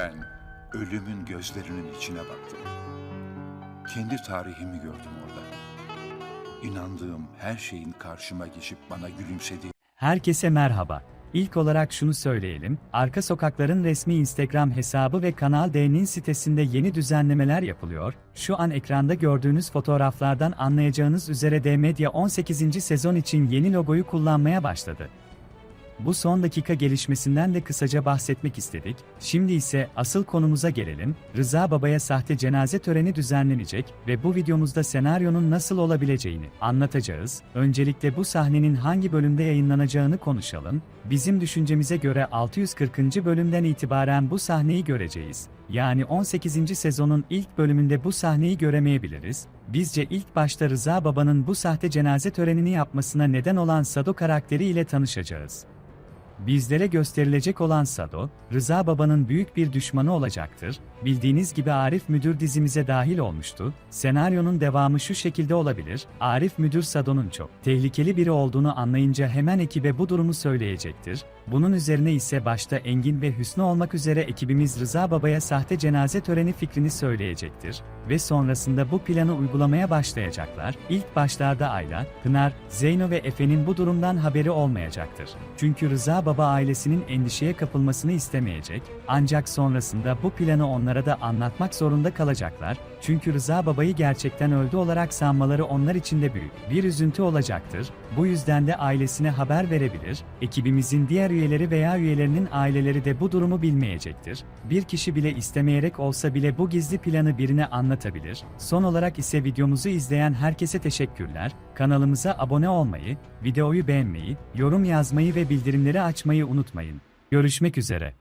Ben ölümün gözlerinin içine baktım. Kendi tarihimi gördüm orada. İnandığım her şeyin karşıma geçip bana gülümsediği Herkese merhaba. İlk olarak şunu söyleyelim, Arka Sokakların resmi Instagram hesabı ve Kanal D'nin sitesinde yeni düzenlemeler yapılıyor. Şu an ekranda gördüğünüz fotoğraflardan anlayacağınız üzere D-Medya 18. sezon için yeni logoyu kullanmaya başladı. Bu son dakika gelişmesinden de kısaca bahsetmek istedik. Şimdi ise asıl konumuza gelelim. Rıza Baba'ya sahte cenaze töreni düzenlenecek ve bu videomuzda senaryonun nasıl olabileceğini anlatacağız. Öncelikle bu sahnenin hangi bölümde yayınlanacağını konuşalım. Bizim düşüncemize göre 640. bölümden itibaren bu sahneyi göreceğiz. Yani 18. sezonun ilk bölümünde bu sahneyi göremeyebiliriz. Bizce ilk başta Rıza Baba'nın bu sahte cenaze törenini yapmasına neden olan Sado karakteri ile tanışacağız. Bizlere gösterilecek olan Sado, Rıza Baba'nın büyük bir düşmanı olacaktır. Bildiğiniz gibi Arif Müdür dizimize dahil olmuştu. Senaryonun devamı şu şekilde olabilir. Arif Müdür Sado'nun çok tehlikeli biri olduğunu anlayınca hemen ekibe bu durumu söyleyecektir. Bunun üzerine ise başta Engin ve Hüsnü olmak üzere ekibimiz Rıza Baba'ya sahte cenaze töreni fikrini söyleyecektir ve sonrasında bu planı uygulamaya başlayacaklar. İlk başlarda Ayla, Pınar, Zeyno ve Efe'nin bu durumdan haberi olmayacaktır. Çünkü Rıza Baba ailesinin endişeye kapılmasını istemeyecek, ancak sonrasında bu planı onlara da anlatmak zorunda kalacaklar. Çünkü Rıza Baba'yı gerçekten öldü olarak sanmaları onlar için de büyük bir üzüntü olacaktır. Bu yüzden de ailesine haber verebilir. Ekibimizin diğer üyeleri veya üyelerinin aileleri de bu durumu bilmeyecektir. Bir kişi bile istemeyerek olsa bile bu gizli planı birine anlatabilir. Son olarak ise videomuzu izleyen herkese teşekkürler. Kanalımıza abone olmayı, videoyu beğenmeyi, yorum yazmayı ve bildirimleri açmayı unutmayın. Görüşmek üzere.